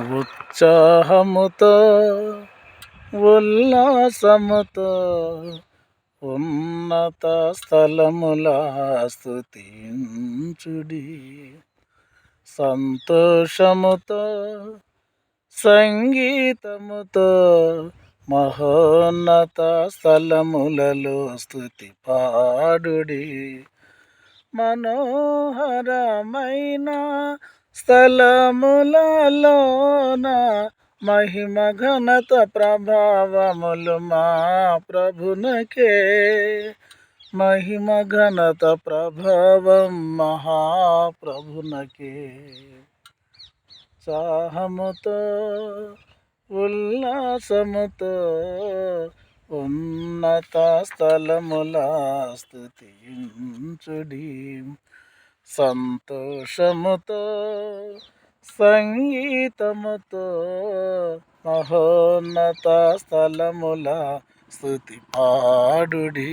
ఉత్సాహముతో ఉల్లాసముతో ఉన్నత స్థలముల స్థుతించుడి. సంతోషముతో సంగీతముతో మహోన్నత స్థలములలో స్థుతి పాడుడి మనోహరమైన స్థలములలోన మహిమ ఘనత ప్రభావములు మా ప్రభునకే. మహిమ ఘనత ప్రభావం మహాప్రభునకే సాహముతో ఉల్లాసముతో ఉన్నత స్థలముల స్థుతించుడి. సంతోషముతో సంగీతముతో మహోన్నత స్థలముల స్థుతి పాడుడి.